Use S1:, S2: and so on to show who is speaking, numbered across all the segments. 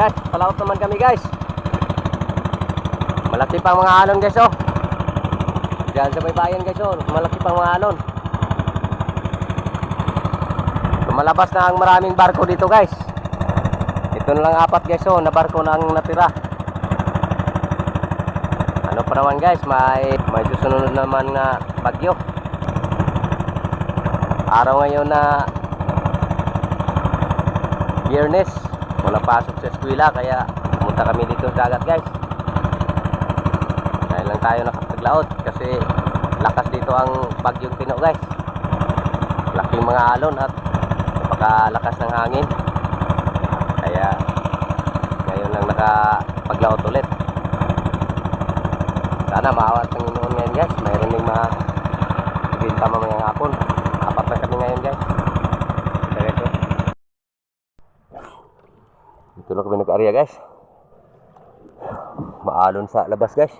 S1: guys, palaot naman kami guys. Malaki pang mga alon guys oh. Diyan sa may bayan guys oh, malaki pang mga alon. Lumalabas na ang maraming barko dito guys. Ito na lang apat guys oh, na barko na ang natira. Ano pa naman guys, may may susunod naman na bagyo. Araw ngayon na Biyernes, wala pasok sa eskwela kaya pumunta kami dito sa dagat guys. Dahil lang tayo nakapaglaot kasi lakas dito ang bagyong Pino guys. Laking mga alon at napakalakas ng hangin. Kaya ngayon lang nakapaglaot ulit. Sana maawa ang Panginoon ngayon guys. Mayroon ding mga binta mamayang hapon. Apat na kami ngayon guys. Dito lang kami nag-area guys. Maalon sa labas guys.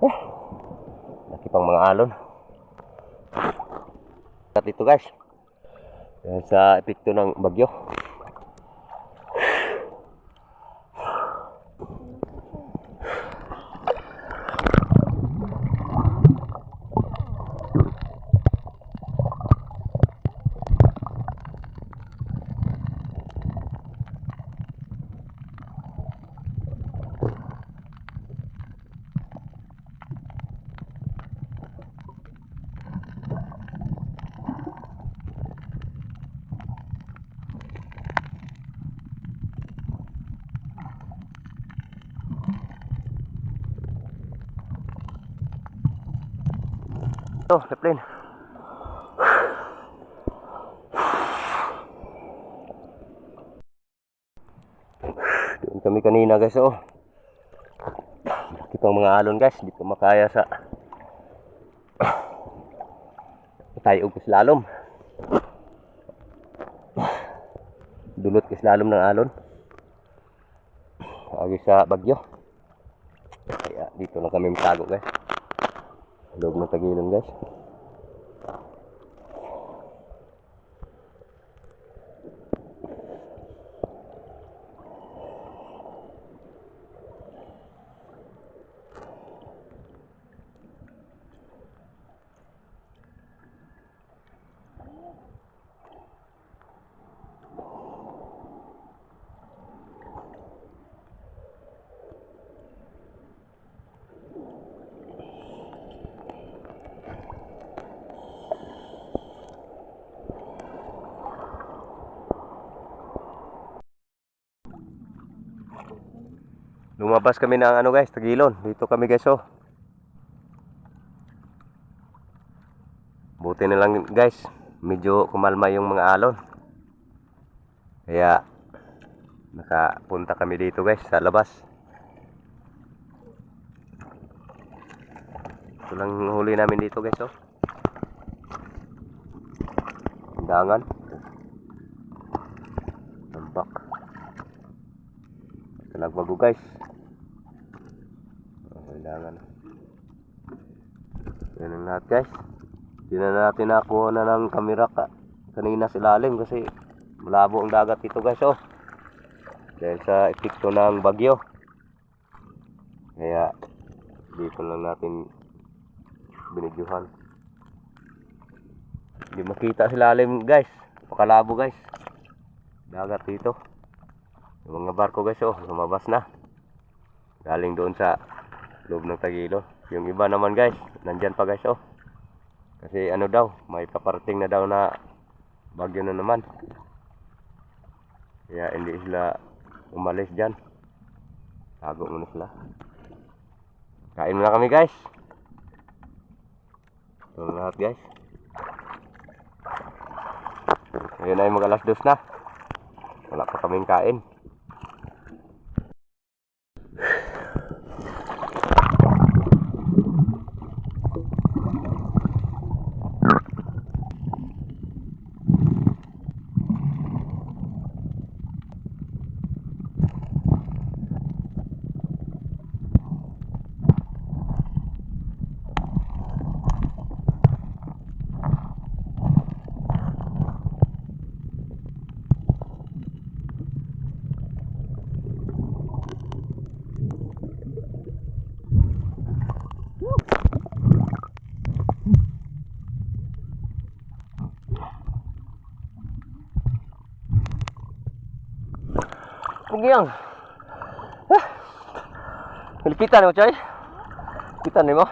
S1: Eh, laki pang mga alon. At ito guys. Dahil sa epekto ng bagyo. Ito, airplane. Doon kami kanina guys, oh. Laki pang mga alon guys, di ko makaya sa tayo og slalom. Dulot ka slalom ng alon. Agi sa bagyo. Kaya dito lang kami magtago guys. Loob ng tagilon guys. Lumabas kami ng ano guys, tagilon. Dito kami guys oh. Buti na lang guys, medyo kumalma yung mga alon. Kaya nakapunta kami dito guys sa labas. Ito lang huli namin dito guys oh. Undangan. Tampak. Nagbago guys. Yan ang lahat guys. Hindi na natin nakuha na ng kamera ka. Kanina sa ilalim kasi malabo ang dagat dito guys oh. Dahil sa epekto ng bagyo. Kaya dito lang natin binidyohan. Hindi makita sa ilalim guys. Pakalabo guys. Dagat dito. Yung mga barko guys oh, lumabas na. Galing doon sa loob ng Tagilo. Yung iba naman guys, nandyan pa guys oh. Kasi ano daw, may paparating na daw na bagyo na naman. Kaya hindi sila umalis dyan. Tago muna sila. Kain muna kami guys. Ito lahat guys. Ngayon ay mag alas dos na. Wala pa kaming kain. Pugyang. Ah. Hilipitan mo, Choy. Hilipitan mo.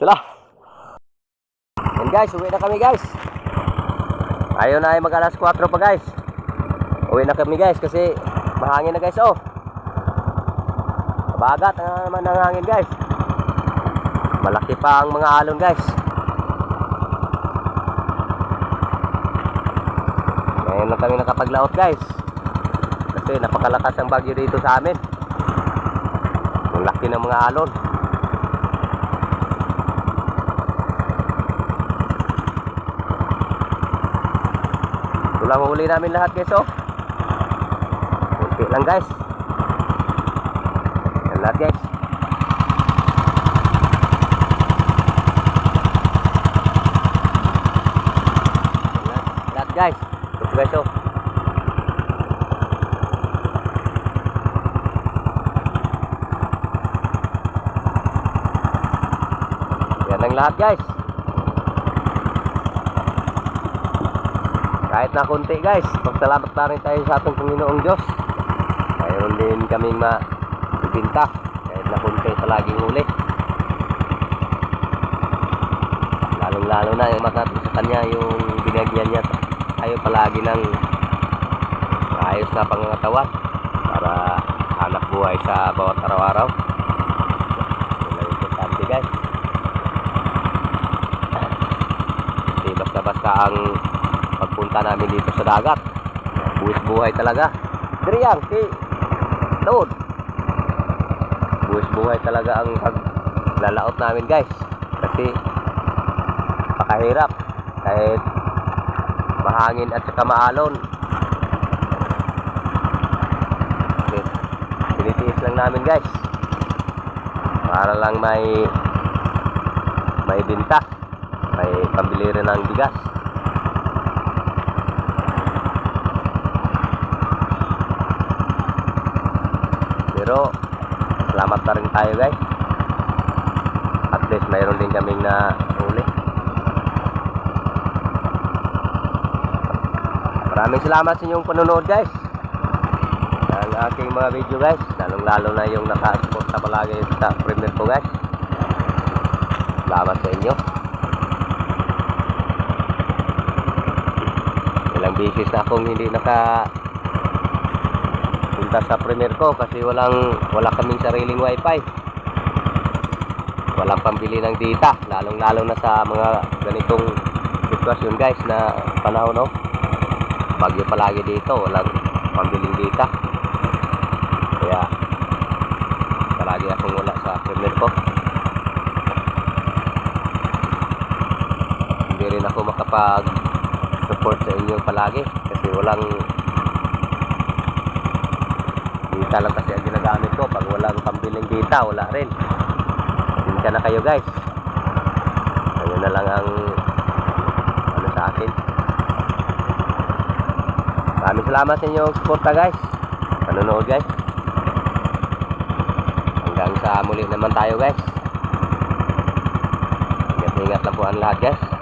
S1: Ito na. Yan guys, uwi na kami guys. Ayaw na ay mag alas 4 pa guys. Uwi na kami guys kasi mahangin na guys oh. Bagat na naman ang hangin guys. Malaki pa ang mga alon guys. Ngayon lang kami nakapaglaot guys. Kasi napakalakas ang bagyo dito sa amin. Ang laki ng mga alon. Ito lang huli namin lahat guys oh. Kunti lang guys. Yan lahat guys. Lahat, lahat guys. Ito guys oh. Yan ang lahat guys. Kahit na konti guys, magsalamat na rin tayo sa ating Panginoong Diyos. Mayroon din kaming mabibinta. Kahit na konti sa laging huli. Lalong lalo na yung mata sa kanya yung binagyan niya tayo palagi ng maayos na pangangatawan para hanap buhay sa bawat araw-araw. Yun lang importante guys. Hindi basta-basta ang pagpunta namin dito sa dagat. Buwis buhay talaga. Driyang, si Doon. Buwis buhay talaga ang paglalaot namin guys. Kasi pakahirap. Kahit mahangin at saka maalon. Okay. Lang namin guys. Para lang may may binta. May pambili rin ng bigas. Pero salamat na rin tayo guys. At least mayroon din kaming na huli. Maraming salamat sa inyong panonood guys. Ang aking mga video guys. Lalong lalo na yung nakasuporta palagi sa premiere ko guys. Salamat sa inyo. Ilang beses na akong hindi naka punta sa premiere ko kasi walang wala kaming sariling wifi. Walang pambili ng data lalong lalo na sa mga ganitong sitwasyon guys na panahon no? Bagyo palagi dito walang pambiling data. Kaya palagi akong wala sa premiere ko. Hindi rin ako makapag support sa inyo palagi kasi walang data lang kasi ang ginagamit ko pag walang pambiling data wala rin. Pasensya na kayo guys. Ayun na lang ang ano sa akin. Maraming salamat sa inyong suporta guys. Panonood guys. Hanggang sa muli naman tayo guys. Ingat ingat lang po ang lahat guys